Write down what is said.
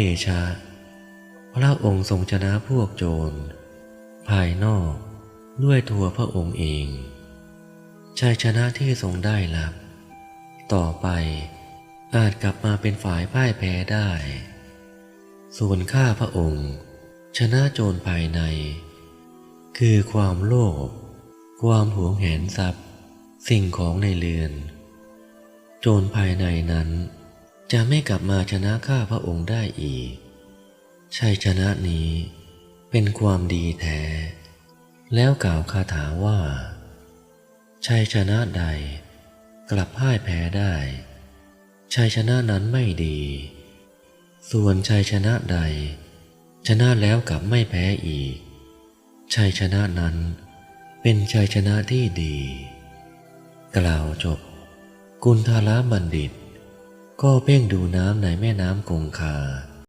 เดชะ พระองค์ทรงชนะพวกโจร ภายนอกด้วยตัวพระองค์เองชัยชนะที่ทรงได้รับ ต่อไปอาจกลับมาเป็นฝ่ายพ่ายแพ้ได้ ส่วนข้าพระองค์ ชนะโจรภายใน คือความโลภความหวงแหนทรัพย์ สิ่งของในเรือน โจรภายในนั้น จะไม่กลับมาชนะข้าพระองค์ได้อีก ชัยชนะนี้เป็นความดีแท้ แล้วกล่าวคาถาว่า ชัยชนะใด กลับพ่ายแพ้ได้ ชัยชนะนั้นไม่ดี ส่วนชัยชนะใด ชนะแล้วกลับไม่แพ้อีก ชัยชนะนั้นเป็นชัยชนะที่ดี กล่าวจบ กุณธาลบัณฑิต ก็เพ่งดูน้ำในแม่น้ำคงคา